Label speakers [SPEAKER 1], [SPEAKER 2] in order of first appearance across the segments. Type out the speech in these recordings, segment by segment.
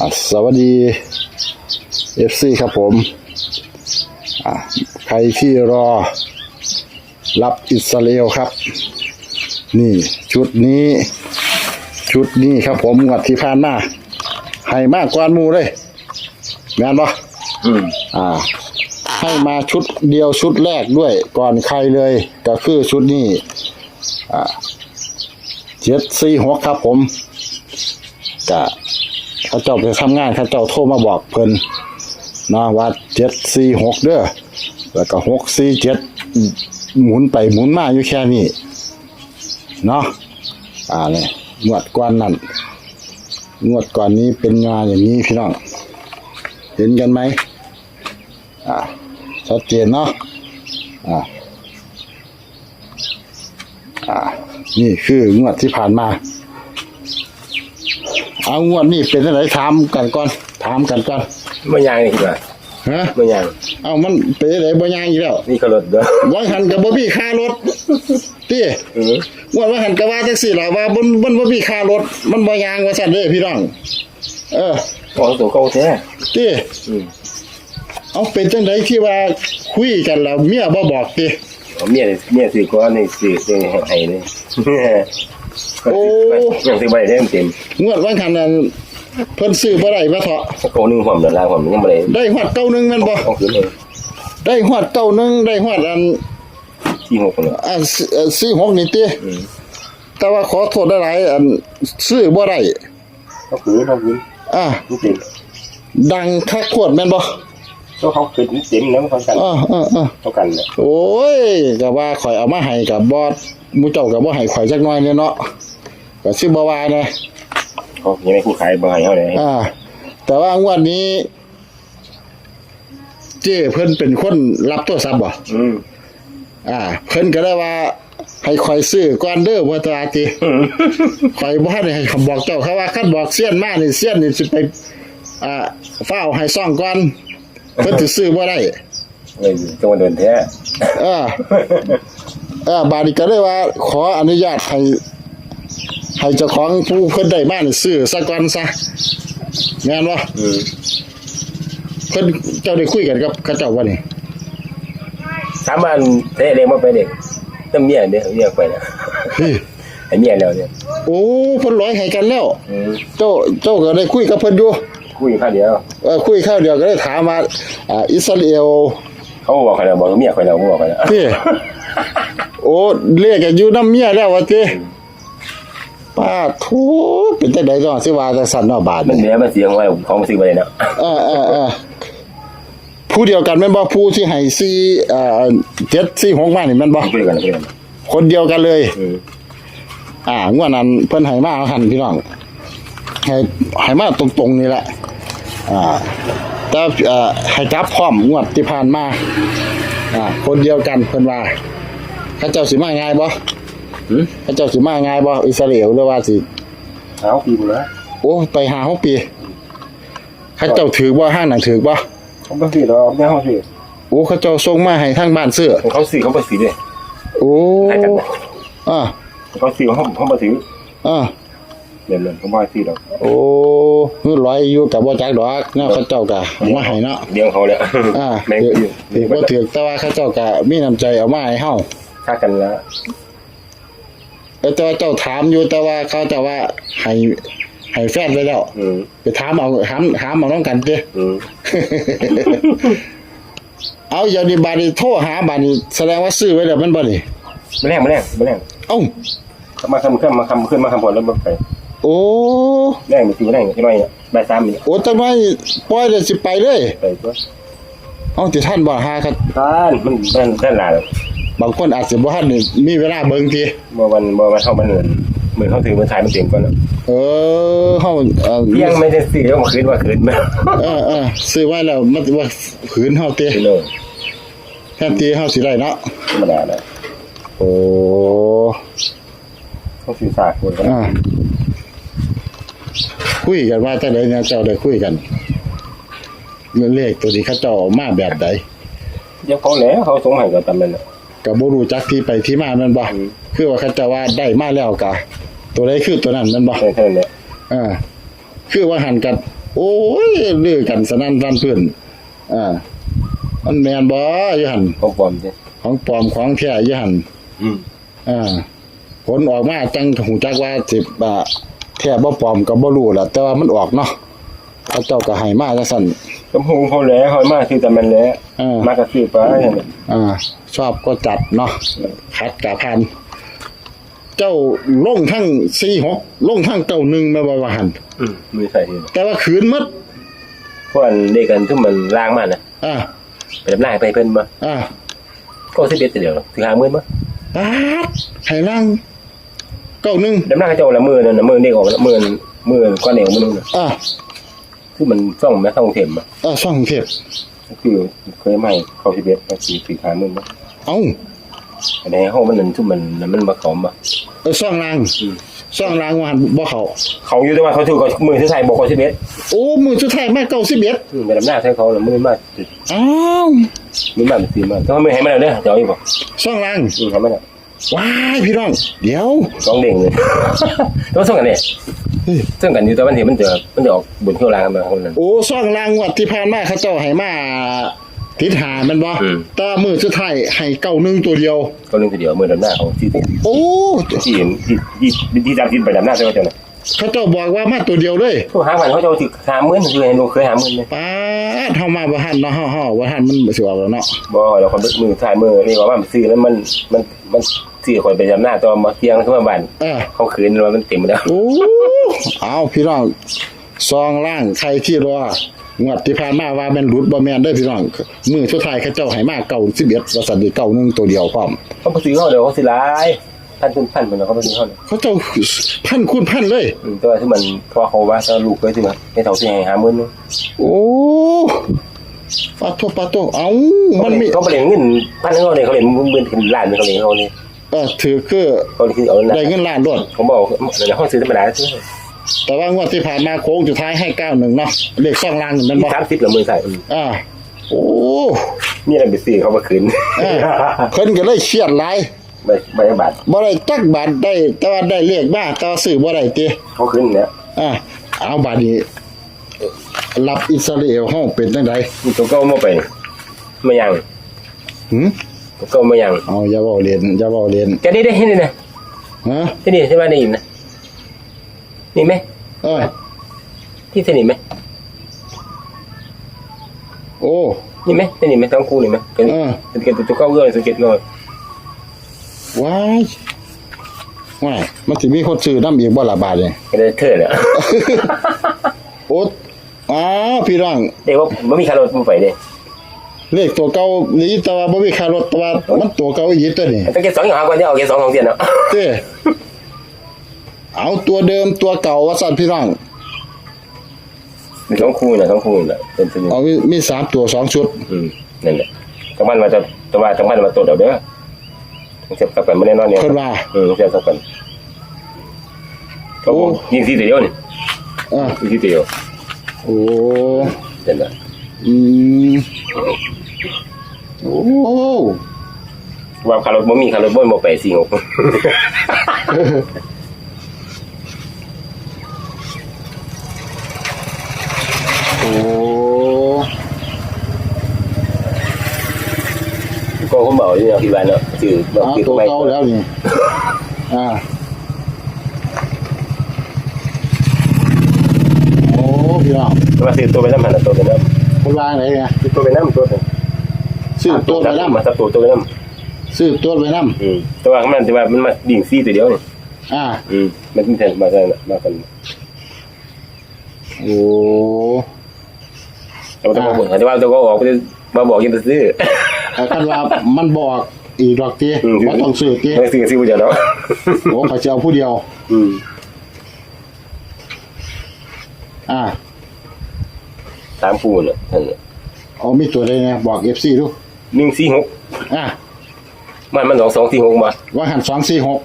[SPEAKER 1] อะสวัสดี FC ครับผมอะใครที่รอรับอิสราเอลครับ นี่ชุดนี้ ชุดนี้ครับผมงวดที่ผ่านมาให้มากกว่าหมูเลยแม่นปะ
[SPEAKER 2] อืม
[SPEAKER 1] อ่า ให้มาชุดเดียวชุดแรกด้วย ก่อนใครเลย ก็คือชุดนี้ อ่าเจ็ดสี่หกครับผมกะ เขาเจ้าไปทำงานเขาเจ้าโทรมาบอกเพิ่นนะว่าเจ็ดสี่หกเด้อแล้วก็หกสี่เจ็ดหมุนไปหมุนมาอยู่แค่นี้เนาะอ่าเนี่ยงวดก่อนนั่นงวดก่อนนี้เป็นงานอย่างนี้พี่น้องเห็นกันไหมอ่าชัดเจนเนาะอ่าอ่านี่คืองวดที่ผ่านมา เอางวดนี่เป็นอะไรถามกันก่อน ถามกันก่อน
[SPEAKER 2] ไม่ยางนี่คือว่า
[SPEAKER 1] ฮะ
[SPEAKER 2] ไม่ยาง
[SPEAKER 1] เอามันเป็นอะไรบ่ยางอีกแล้ว
[SPEAKER 2] นี่เขารถเด้อ
[SPEAKER 1] วังหันกับบ่มีค่ารถตี้
[SPEAKER 2] อือ
[SPEAKER 1] ว่าวังหันกับว่าแท็กซี่ล่ะว่าบนบนบ่มีค่ารถ มันบ่ยางว่าซั่นเด้อพี่น้องเออ
[SPEAKER 2] ของตัวเขาแท้
[SPEAKER 1] ตี้
[SPEAKER 2] อืม
[SPEAKER 1] เอาเป็นจังไดที่ว่าคุยกันแล้วเมียบ่บอกติ
[SPEAKER 2] เอาเมียนี่เมียซื้อก้อนนี่ซื้อซื้อให้ให้นี่
[SPEAKER 1] โอ้
[SPEAKER 2] ยังซื้อไปได้เต็ม
[SPEAKER 1] งวดวังหันนั้นเพิ่นซื้อบ่ได้บ่เถาะ
[SPEAKER 2] ๆเขาหนึงผมเดินล่างผมยังบ่ได้
[SPEAKER 1] ได้ฮอดเก้าหนึงแม่นบ่
[SPEAKER 2] เอาคืนเลย
[SPEAKER 1] ได้ฮอดเก้าหนึงได้ฮอดอัน
[SPEAKER 2] ที่หกคนละ
[SPEAKER 1] อันสี่เอ่อสี่หกนี่ติ
[SPEAKER 2] อืม
[SPEAKER 1] แต่ว่าขอโทษหลายๆอันซื้อบ่ได้
[SPEAKER 2] เขาคืนเขาคืน
[SPEAKER 1] อ่า
[SPEAKER 2] นี่เต็ม
[SPEAKER 1] ดังคักโคตรแม่นบ่
[SPEAKER 2] ก็เขาคืนเต็มนะเขากัน
[SPEAKER 1] อ่าอ่าอ่า
[SPEAKER 2] เขากันเนี่ย
[SPEAKER 1] โอ้ยก็ว่าข่อยเอามาให้กับบอสมูเจ้าก็บ่ให้ข่อยจักหน่อยเนี่ยเนาะก็สิบ่ว่านะ
[SPEAKER 2] เขายังไม่คู่ขายบ่ให้เขาเลย
[SPEAKER 1] อ่า แต่ว่างวดนี้ เจ้เพิ่นเป็นคนรับโทรศัพท์บ่
[SPEAKER 2] อืม
[SPEAKER 1] อ่า เพิ่นก็ได้ว่าให้ข่อยซื้อก่อนเด้อบ่ตาติ
[SPEAKER 2] อืม
[SPEAKER 1] ข่อยบ่ทันให้คำบอกเจ้าเขาว่าคันบอกเสี้ยนมากนี่เสี้ยนนี่สิไป อ่าฟ้าให้ซ่องก่อน เพิ่นสิซื้อบ่ได้
[SPEAKER 2] เลยจังหวัดเดินแท้
[SPEAKER 1] เออเออบาดนี้ก็เลยว่า ขออนุญาตให้ให้เจ้าของผู้เพิ่นได้มานี่ซื้อซะก่อนซะแม่นบ่
[SPEAKER 2] อืม
[SPEAKER 1] เพิ่นเจ้าได้คุยกันกับเขาเจ้าว่านี่
[SPEAKER 2] สามวันเท่เด็กมาไปเด็กน้ำเมียเนี่ยเมียไปแล้ว
[SPEAKER 1] เฮ้ย
[SPEAKER 2] ให้เมียแล้วเนี่ย
[SPEAKER 1] โอ้เพิ่นร้อยให้กันแล้ว
[SPEAKER 2] อืม
[SPEAKER 1] เจ้าเจ้าก็ได้คุยกับเพิ่นอยู่
[SPEAKER 2] คุยข้าวเดียว
[SPEAKER 1] เออคุยข้าวเดียวก็ได้ถามว่าอ่าอิสราเอล
[SPEAKER 2] เขาบอกใครแล้วบอกเมียใครแล้วบอกใครแล้ว
[SPEAKER 1] พี่โอ้เรียกกันอยู่น้ำเมียแล้วว่าติป้าทูเป็นจังได๋ต้องสิว่าจังซั่นเนาะบาด
[SPEAKER 2] มัน
[SPEAKER 1] นี้
[SPEAKER 2] เนี้ยมันเสียงไว้ของมันซื้อไปเลยนะ
[SPEAKER 1] เออเออเออผู้เดียวกันแม่นบ่ผู้ที่ให้ซี่เอ่อ7 4 6มานี่แม่นบ่
[SPEAKER 2] คุยกันคุยกัน
[SPEAKER 1] คนเดียวกันเลย
[SPEAKER 2] อืม
[SPEAKER 1] อ่างวดนั้นเพิ่นให้มาหันพี่น้องให้ให้มาตรงๆนี่แหละ อ่าแต่เอ่อให้จับพร้อมงวดที่ผ่านมาอ่าคนเดียวกันเพิ่นว่าเขาเจ้าสิมาง่ายบ่
[SPEAKER 2] หืม
[SPEAKER 1] เขาเจ้าสิมาง่ายบ่อิสราเอลหรือว่าสิ
[SPEAKER 2] เอาปีกูแล้ว
[SPEAKER 1] โอ้ไปหา6ปีเขาเจ้าถือบ่ห้างหนังถือบ่
[SPEAKER 2] เขาไม่ซื้อหรอกไม่เขาซื้อ
[SPEAKER 1] โอ้เขาเจ้าส่งมาให้ทางบ้านซื้อ
[SPEAKER 2] เขาซื้อเขาไปซื้อเลย
[SPEAKER 1] โอ้
[SPEAKER 2] ใช่กัน
[SPEAKER 1] อ่า
[SPEAKER 2] เขาซื้อเขาเขาไปซื้อ
[SPEAKER 1] อ่า
[SPEAKER 2] เดินเลยเขาไม่ซื้อหรอก
[SPEAKER 1] โอ้เงินร้อยอยู่กับบ่จักดอกเนาะเขาเจ้าก็เอามาให้เนาะ
[SPEAKER 2] เลี้ยงเขาเลย
[SPEAKER 1] อ่า
[SPEAKER 2] แม่ง
[SPEAKER 1] ถือ
[SPEAKER 2] อยู่
[SPEAKER 1] ถือว่าถือแต่ว่าเขาเจ้าก็มีน้ำใจเอามาให้เฮา
[SPEAKER 2] ค่ากันแล้ว
[SPEAKER 1] เออแต่ว่าเจ้าถามอยู่แต่ว่าเขาจะว่าให้ให้แฟนไปแล้ว
[SPEAKER 2] อืม
[SPEAKER 1] ไปถามเอาถามถามเอาน้องกันเด้
[SPEAKER 2] อืม
[SPEAKER 1] เอาอย่างนี้บาดนี้โทรหาบาดนี้แสดงว่าซื้อไว้แล้วแมันบ่นี่
[SPEAKER 2] มาแรงมาแรงมาแรง
[SPEAKER 1] เอ้า
[SPEAKER 2] มาคำขึ้นมาคำขึ้นมาคำผลแล้วไป
[SPEAKER 1] โอ้
[SPEAKER 2] แรงมีซื้อแรงที่น้อยเนี่ยใบสามนี่
[SPEAKER 1] โอ้จังไว้ปล่อยเลยสิไปเลย
[SPEAKER 2] ไปตัว
[SPEAKER 1] เอาที่ท่านบ่หาครับ
[SPEAKER 2] ท่านมันมันท่านลาแล้ว
[SPEAKER 1] บางคนอาจสิบ่ทันได้มีเวลาเบิ่งที
[SPEAKER 2] บ่วันบ่วันเข้ามันเหมือนเหมือนเขาถือมันถ่ายมันเต็มก่อนแล้ว
[SPEAKER 1] เออเฮาเอ่อ
[SPEAKER 2] ยังไม่ได้ซื้อแล้วมาคืนว่าคืนมา
[SPEAKER 1] เออเออซื้อไว้แล้วมันว่าผืนเฮาเตะ
[SPEAKER 2] คืนเลย
[SPEAKER 1] แทนที่เฮาสิได้เนาะ
[SPEAKER 2] ธรรมดาเลย
[SPEAKER 1] โอ้
[SPEAKER 2] เขาซื้อสากคนกัน
[SPEAKER 1] อ่า คุยกันว่าแต่ไหนเนี่ยเจ้าได้คุยกันเรื่องเลขตัวนี้เขาเจ้าเอามาแบบใด
[SPEAKER 2] ยังเขาแล้วเขาสงสัยกับตำนั้นน่ะ
[SPEAKER 1] ก็บ่รู้จักที่ไปที่มาแม่นบ่
[SPEAKER 2] อืม
[SPEAKER 1] คือว่าเขาเจ้าว่าได้มาแล้วกะตัวใดคือตัวนั้นแม่นบ่
[SPEAKER 2] ใช่เท่านั้นแหละ
[SPEAKER 1] อ่าคือว่าหันกับโอ้ยลือกันสนั่นฟันเพื่อนอ่ามันแมนบ่อยู่หัน
[SPEAKER 2] ของปลอมใช่
[SPEAKER 1] ของปลอมของแท้อยู่หัน
[SPEAKER 2] อืม
[SPEAKER 1] อ่าผลออกมาจังหูจักว่าสิบอ่า แท้บ่ปลอมก็บ่รู้ล่ะแต่ว่ามันออกเนาะเขาเจ้าก็ให้มาจังซั่น
[SPEAKER 2] กำพงเขาแหล้วเขามาคือแต่มันแหล้ว
[SPEAKER 1] อ่ามา
[SPEAKER 2] กระซื้อไปนั่นแหละ
[SPEAKER 1] อ่าชอบก็จัดเนาะคัดกะพัน เจ้าลงทั้ง46ลงทั้งเก้าหนึ่งแม่บ่ว่าหัน
[SPEAKER 2] อืมมือใส่ที
[SPEAKER 1] แต่ว่าคืนหมด
[SPEAKER 2] เพราะอันเด็กกันที่มันล้างมันนะ
[SPEAKER 1] อ่า
[SPEAKER 2] ไปดำหน้าไปเพิ่นมา
[SPEAKER 1] อ่า
[SPEAKER 2] ก็สิบเอ็ดเดียวถือหามื่นมา
[SPEAKER 1] ปาดให้ล่าง เก้าหนึ่ง
[SPEAKER 2] ดำหน้าเขาเจ้าละมือนั่นนะมือเด็กออกละมือมือก้อนเด็กมือนึงน่ะ
[SPEAKER 1] อ่า
[SPEAKER 2] คือมันซ่องแม่ซ่องเข็มอะ
[SPEAKER 1] อ่าช่องเทพ
[SPEAKER 2] คือเคยไม่เข้าสิบเอ็ดก็คือถือหามื่นมา
[SPEAKER 1] เอ้า
[SPEAKER 2] อันนี้ห้องมันนั่นทุกมันมันมาเขามา
[SPEAKER 1] เออช่องล่างช่องล่างว่าหันบ่เขา
[SPEAKER 2] เขาอยู่แต่ว่าเขาถือก็มือที่ใส่บอกว่าสิบเอ็ด
[SPEAKER 1] โอ้มือสุดท้ายมาเก้าสิบเอ็ด
[SPEAKER 2] ไปดำหน้าใช้เขาละมือมาก
[SPEAKER 1] อ้าว
[SPEAKER 2] มือมากสี่มากต้องมือให้มันแล้วเนี่ยเดี๋ยวอีกบอก
[SPEAKER 1] ช่องล่าง
[SPEAKER 2] อืมให้มันแล้ว
[SPEAKER 1] ว้ายพี่น้อง เดี๋ยว
[SPEAKER 2] สองเด้งเลยต้องส่งกันเนี่ยส่งกันอยู่แต่วันที่มันจะมันจะออกบนเที่ยวรางกันมาคนนั้น
[SPEAKER 1] โอ้ช่องล่างงวัดที่ผ่านมาเขาเจ้าให้มาทิศหามันบ่
[SPEAKER 2] อืม
[SPEAKER 1] แต่มือสุดท้ายให้เก้าหนึ่งตัวเดียว
[SPEAKER 2] ก็นึงทีเดียวมือดำหน้าเขาที่ที่
[SPEAKER 1] โอ้
[SPEAKER 2] ที่ที่ที่จำที่ไปดำหน้าใช่ไหมเจ้าน่ะ
[SPEAKER 1] เขาเจ้าบอกว่ามาตัวเดียวเลย
[SPEAKER 2] ทุกหาวันเขาจะถือหามื่นคือเห็นลูกเคยหามื่นเลย
[SPEAKER 1] ป้าดเฮามาบ่ทันเนาะเฮาเฮาบ่ทันมันบ่สิออกแล้วเนาะ
[SPEAKER 2] บ่เราคนมือถ่ายมือนี่ว่ามันซื้อแล้วมันมันมัน ซื้อคนไปดำหน้าตัวมาเที่ยงขึ้นมาบ้าน
[SPEAKER 1] เออ
[SPEAKER 2] เขาคืนแล้วมันเต็มแล้ว
[SPEAKER 1] โอ้เอาพี่น้องซองล่างใครที่รองวดที่ผ่านมาว่าแม่นหลุดบ่แม่นเด้อพี่น้องมือสุดท้ายเขาเจ้าให้มาเก่า11ว่าซั่นดิเก่าหนึงตัวเดียวพร้อม
[SPEAKER 2] เขาไปซื้อเขาเดี๋ยวเขาซื้อหลายพันคุณพันมันเขาไปซื้อเขาเนี่ย
[SPEAKER 1] เขาเจ้าพันคูณพันเลย
[SPEAKER 2] อืมแต่ว่าที่มันพอเขาว่าถ้าลูกเคยซื้อมาในเท่าที่ให้หามื่นนึง
[SPEAKER 1] โอ้ปาโตปาโตเอ้ามันมี
[SPEAKER 2] เขาไปเล่นเงินพันเขาเนี่ยเขาเล่นมือขึ้นล้านเขาเล่นเขาเนี่ย
[SPEAKER 1] เออถือคือ
[SPEAKER 2] เขาเลยคือเอา
[SPEAKER 1] ได้เงินล้านโลด
[SPEAKER 2] ผมบอกเดี๋ยวเขาซื้อธรรมดาซื้อ
[SPEAKER 1] แต่ว่างวดที่ผ่านมาโค้งสุดท้ายให้91เนาะเลขซองล่างนั่นบ่
[SPEAKER 2] สามสิบละมือใส่
[SPEAKER 1] อ่าโอ้
[SPEAKER 2] นี่อะไรไปซื้อเขามาคืน
[SPEAKER 1] เออเพิ่นก็เลยเครียดหลาย
[SPEAKER 2] ใบใบบาท
[SPEAKER 1] บ่ได้จักบาทได้แต่ว่าได้เลขมาแต่ว่าซื้อบ่ได้ติ
[SPEAKER 2] เขาคืนเนี่ย
[SPEAKER 1] อ่าเอาบาดนี้รับอิสราเอลเฮาเป็นจังได
[SPEAKER 2] นี่ตัวเก้ามาไปไม่ยัง
[SPEAKER 1] หึ
[SPEAKER 2] ตั วเก้าไม่ยัง
[SPEAKER 1] เอาอย่าเว้าเล่นอย่าเว้าเล่น
[SPEAKER 2] แกนี่ได้ที่นี่นะ
[SPEAKER 1] ฮะ
[SPEAKER 2] ที่นี่ใช่ไหมได้ยินนะนี่ไหม
[SPEAKER 1] เออ
[SPEAKER 2] ที่สนิทไหม
[SPEAKER 1] โอ้
[SPEAKER 2] นี่ไหมสนิทไหมต้องคู่นี่ไหมกัน
[SPEAKER 1] เออ
[SPEAKER 2] สังเกตตัวเก้าเงื่อนสังเกตเงื่อน
[SPEAKER 1] ว้ายว้ายมันสิมีคนซื้อนำอีกบ่ล่ะบาดนี่
[SPEAKER 2] ก็ได้เธอเนี่ย
[SPEAKER 1] โอ้อ้าวพี่น้อง
[SPEAKER 2] เด็กว่าไม่มีคารถมาไปเลย
[SPEAKER 1] เลขตัวเก่านี่แต่ว่าบ่มีค่ารถแต่ว่ามันตัวเก่าอีหลีตัวนี้
[SPEAKER 2] สังเกตสองอย่างก่อนที่เอาเกตสองของเทียนเนาะ
[SPEAKER 1] เต้เอาตัวเดิมตัวเก่าว่าสั่นพี่น้อง
[SPEAKER 2] มีสองคู่นะสองคู่นะเป็นตัวนี้
[SPEAKER 1] เอามีมีสามตัวสองชุด
[SPEAKER 2] อืมนั่นแหละจังหวัดมาจะจังหวัดจังหวัดมาตรวจเอาเด้อเสียบกับกันไม่แน่นอนเนี่ย
[SPEAKER 1] คนว่า
[SPEAKER 2] อืมเสียบกับกันโอ้ยิงสีเดียวนี่
[SPEAKER 1] อ่า
[SPEAKER 2] ยิงสีเดียว
[SPEAKER 1] โอ้
[SPEAKER 2] เห็นไหม
[SPEAKER 1] อืม โอ้
[SPEAKER 2] ว่าคารถบ่มีคารถบ่มาไปสิงก
[SPEAKER 1] โอ้
[SPEAKER 2] ก็เขาบอกอยู่เนาะที่บ้านเนาะชื่อบอก
[SPEAKER 1] เอา
[SPEAKER 2] ชื่อ
[SPEAKER 1] ตัว
[SPEAKER 2] ไม่
[SPEAKER 1] เก่าแล้วนี่ อ่า โอ้พี่น้อง
[SPEAKER 2] มาซื้อตัวไปน้ำหันตัวไปน้
[SPEAKER 1] คนว่าไหนไงำ
[SPEAKER 2] ซื้อตัวไปน้ำตัวนึง
[SPEAKER 1] ซื้อตัวไปน้
[SPEAKER 2] มาสับตัวตัวไปน้ำ
[SPEAKER 1] ซื้อตัวไปน้ำ
[SPEAKER 2] อืมแต่ว่ามันแต่ว่ามันมาดิ่งซีตัวเดียวนี่ำ
[SPEAKER 1] อ่า
[SPEAKER 2] อืมมันเป็นแทนมากันมากัน
[SPEAKER 1] โอ้
[SPEAKER 2] แต่ว่าตัวบอกแต่ว่าตัวก็ออกไปมาบอกยังไปซื้อ
[SPEAKER 1] แต่กันว่ามันบอกอีกดอกตี
[SPEAKER 2] อืม
[SPEAKER 1] ว่าต้องซื้อตี
[SPEAKER 2] ไม่ซื้อซื้อผู้เดียวเนาะ
[SPEAKER 1] โอ้เขาจะเอาผู้เดียว
[SPEAKER 2] อืม
[SPEAKER 1] อ่า
[SPEAKER 2] สามคู่เนี่ยท่าน
[SPEAKER 1] เอามีตัวใดเนี่ยบอกเอฟซีดู
[SPEAKER 2] หนึ่งสี่หก
[SPEAKER 1] อ่า
[SPEAKER 2] มันมันสองสองสี่หกมา
[SPEAKER 1] ว่าหันสองสี่หก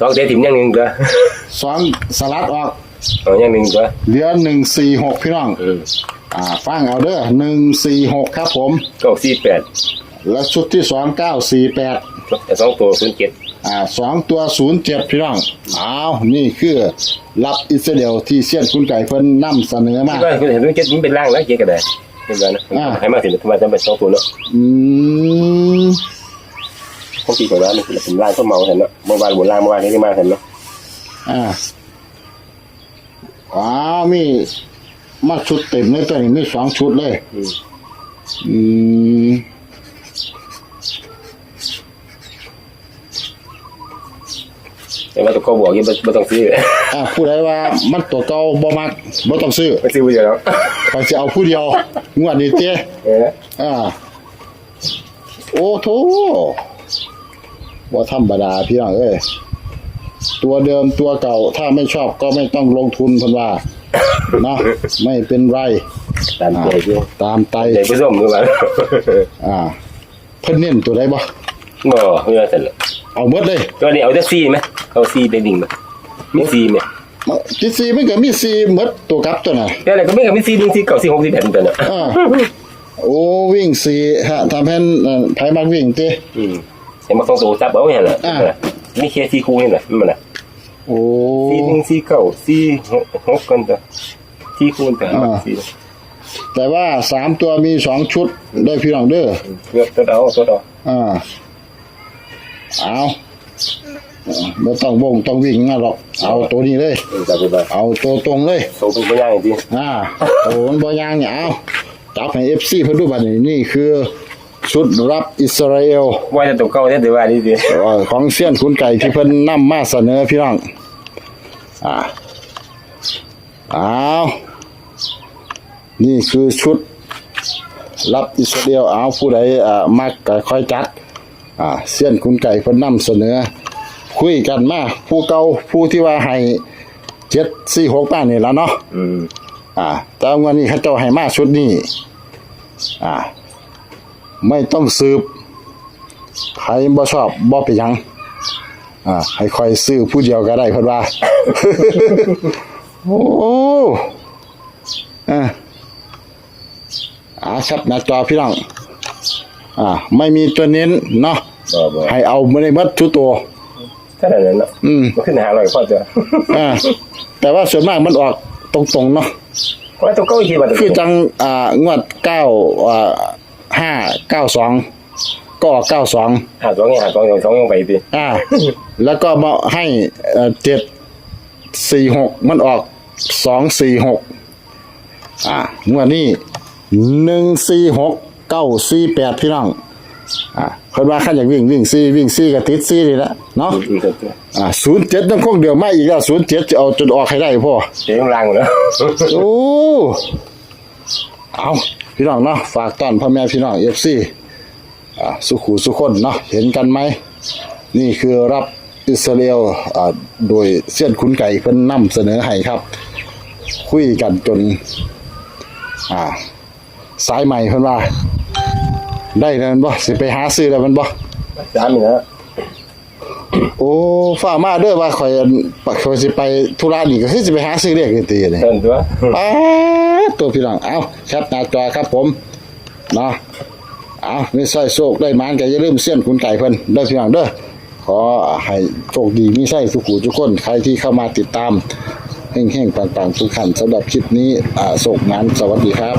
[SPEAKER 2] สองเจ๊ถิ่มยังหนึ่งตัว
[SPEAKER 1] สองสลัดออก
[SPEAKER 2] สองยังหนึ่งตัว
[SPEAKER 1] เหลือหนึ่งสี่หกพี่น้อง
[SPEAKER 2] อืม
[SPEAKER 1] อ่าฟังเอาเด้อหนึ่งสี่หกครับผม
[SPEAKER 2] ก็สี่แปด
[SPEAKER 1] แล้วชุดที่สองเก้าสี่แปด
[SPEAKER 2] แต่สองตัวศูนย์เจ็ด
[SPEAKER 1] อ่าสองตัวศูนย์เจ็ดพี่น้องอ้าวนี่คือรับอิสราเอลที่เซียนคุณไก่เพิ่นนำเสนอมา
[SPEAKER 2] ก็คือเห็นมันเก็ตมันเป็นร่างแล้วเกี่ยกันได้ เป็นแบบนั้นให้มาถึงทำไมจะเป็นสองตัวเนาะ
[SPEAKER 1] อืม
[SPEAKER 2] พวกตีของร้านมันเป็นร่างก็เมาเห็นเนาะเมื่อวานบนร่างเมื่อวานนี้มาเห็นเนาะ
[SPEAKER 1] อ่าอ้าวมีมาชุดเต็มเลยตัวนี้มีสองชุดเลย
[SPEAKER 2] อืม
[SPEAKER 1] อืม
[SPEAKER 2] แต่ว่าตัวก็บอกยังไม่ต้องซื้อ
[SPEAKER 1] อ่าผู้ใดว่ามันตัวเก่าบ่มักบ่ต้องซื้อ
[SPEAKER 2] ไม่ซื้อเดียวแล้ว
[SPEAKER 1] ไปจะเอาผู้เดียวงวดนี้เจ้
[SPEAKER 2] เออ
[SPEAKER 1] อ่า โอ้โถว่าธรรมดาพี่น้องเอ้ยตัวเดิมตัวเก่า ถ้าไม่ชอบก็ไม่ต้องลงทุนเพันว่าเนาะไม่เป็นไร
[SPEAKER 2] ตามใจอยู่
[SPEAKER 1] ตามไต
[SPEAKER 2] ใจผู้ชมคือว่า
[SPEAKER 1] อ่า เพิ่นเน้นตัวใดบ่
[SPEAKER 2] งอเมื่อเสร็จแล้ว
[SPEAKER 1] เอาหมดเลย
[SPEAKER 2] ตัวนี้เอาแต่ซีไหม เอาซีไปดิ่งไหมมีซีไหม
[SPEAKER 1] ที่ซีมันก็มีซีหมดตัวกลับตัวน่ะ
[SPEAKER 2] แต่อะไรก็ไม่กับมีซีดิ่งซีเก่าซีหกซีแผ่นตัวน่ะ
[SPEAKER 1] อ่าโอ้วิ่งซีฮะทำให้ไผมักวิ่งติ
[SPEAKER 2] อืมเห็นมาสองตัวซับเอาเห็นเหรอนี่แค่ซีคู่นี่แหละมันน่ะ
[SPEAKER 1] โอ้
[SPEAKER 2] ซีหนึ่งซีเก่าซีหกกันตัวซีคูณแต่ซี
[SPEAKER 1] แต่ว่าสามตัวมีสองชุดได้พี่น้องเด้อ
[SPEAKER 2] เลือกตัวเอาตัวเอา
[SPEAKER 1] อ่าเอา ไม่ต้องวงต้องวิ่งนะหรอกเอาตัวนี้เลย
[SPEAKER 2] จับไปบ้าง
[SPEAKER 1] เอาตัวตรงเลย
[SPEAKER 2] โตเป็นตัวอย่างจริง
[SPEAKER 1] อ่าโอ้มันบอยางเนี่ยเอาจับให้เอฟซีเพิ่นดูบัดนี้นี่คือ ชุดรับอิสราเอล
[SPEAKER 2] ว่าจะตัวเก่าเนี่ยถือว่าดีดี
[SPEAKER 1] เอ่อของเซียนคุณไก่ที่เพิ่นนำมาเสนอพี่น้อง อ่าเอานี่คือชุด รับอิสราเอลเอาผู้ใดอ่ามักก็ค่อยจัด อ่าเซียนคุณไก่เพิ่นนำเสนอ คุยกันมาผู้เก่าผู้ที่ว่าให้เจ็ดสี่หกป้านี่แล้วเนาะ
[SPEAKER 2] อืม
[SPEAKER 1] อ่า แต่วันนี้เขาเจ้าให้มาชุดนี้ อ่า ไม่ต้องสืบใครบ่ชอบบ่ไปนหยัง อ่าให้คอยซื้อผู้เดียวก็ได้เพิ่นว่า โอ้อ่าอ่าครับหน้าจอพี่น้อง อ่า ไม่มีตัวเน้นเนาะ
[SPEAKER 2] บ่บ่
[SPEAKER 1] ให้เอาไม่ได้หมัดทุกตัว
[SPEAKER 2] ถ้าอย่างนั้นเนาะ
[SPEAKER 1] อืม
[SPEAKER 2] มันขึ้นหาอร่อยพอจะ
[SPEAKER 1] อ่าแต่ว่าส่วนมากมันออกตรงๆเนาะ
[SPEAKER 2] ว่าตัวเก่าอีกทีบัด
[SPEAKER 1] คือจังอ่างวดเก้าอ่าห้าเก้าสองก็เก้าสอง
[SPEAKER 2] หาสองยังหาสองสองยังไปดิ
[SPEAKER 1] อ่า แล้วก็มาให้เอ่อเจ็ดสี่หกมันออกสองสี่หกอ่างวดนี้หนึ่งสี่หกเก้าสี่แปดพี่น้อง อ่าคนว่าขันอยากวิ่งวิ่งซี่วิ่งซี่กับติดซี่นี่แหละเนาะ
[SPEAKER 2] อืมตัวตัว
[SPEAKER 1] อ่าศูนย์เจ็ดต้องคงเดียวมาอีกแล้วศูนย์เจ็ดจะเอาจนออกให้ได้พ่อ
[SPEAKER 2] เจ๊งรังเนาะ
[SPEAKER 1] โอ้เอาพี่น้องเนาะฝากต้อนพ่อแม่พี่น้องเอฟซีอ่าสุขูสุคนเนาะเห็นกันไหมนี่คือรับอิสราเอลอ่าโดยเส้ยนขุนไก่เพิ่นนำเสนอให้ครับ คุยกันจน อ่า สายใหม่เพิ่นว่า ได้แล้วแมันบ่สิไปหาซื้อแล้วแมันบ่
[SPEAKER 2] สามนี่นะ
[SPEAKER 1] โอ้ฝ้ามาเด้อว่าข่อยอั่นข่อยสิไปธุระนี่ก็คือสิไปหาซื้อเลขนี่ตีนี่
[SPEAKER 2] เติมตัว
[SPEAKER 1] ป๊าดตัวพี่น้องเอาแคปหน้าจอครับผมเนาะเอาไม่ใส่โชคได้หมานก็อย่าลืมเสี้ยนคุณไก่เพิ่นเด้อพี่น้องเด้อขอให้โชคดีมีใส่ทุกหูทุกคนใครที่เข้ามาติดตามเฮ่งๆปังๆทุกขันสำหรับคลิปนี้อ่าโศกนั้นสวัสดีครับ